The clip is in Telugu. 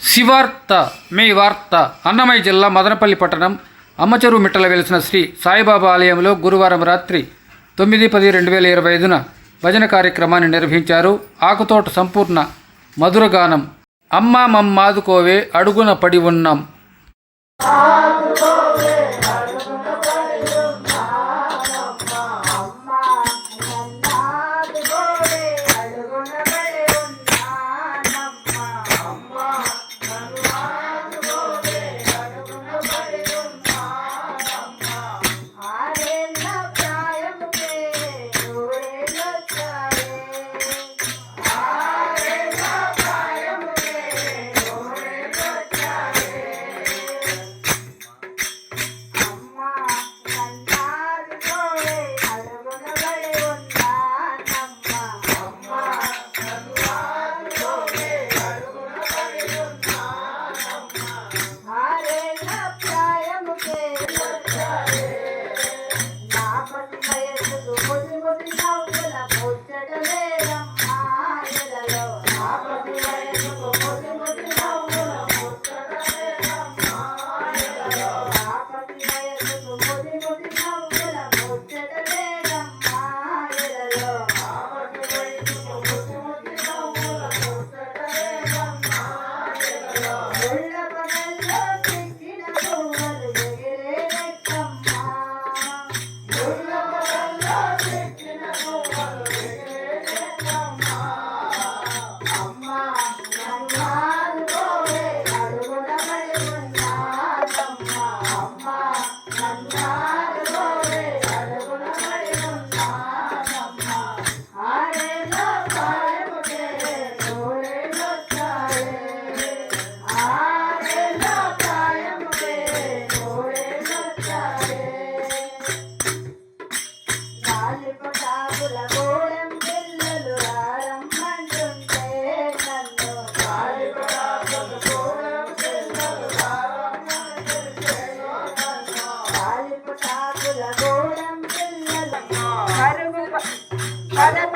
శివార్త మే వార్త అన్నమయ్య జిల్లా మదనపల్లి పట్టణం అమ్మచెరువు మిట్టల వెలిసిన శ్రీ సాయిబాబా ఆలయంలో గురువారం రాత్రి తొమ్మిది పది రెండు వేల ఇరవై ఐదున భజన కార్యక్రమాన్ని నిర్వహించారు. ఆకుతోట సంపూర్ణ మధురగానం అమ్మా మమ్మాదుకోవే అడుగున పడి ఉన్నాం. Cada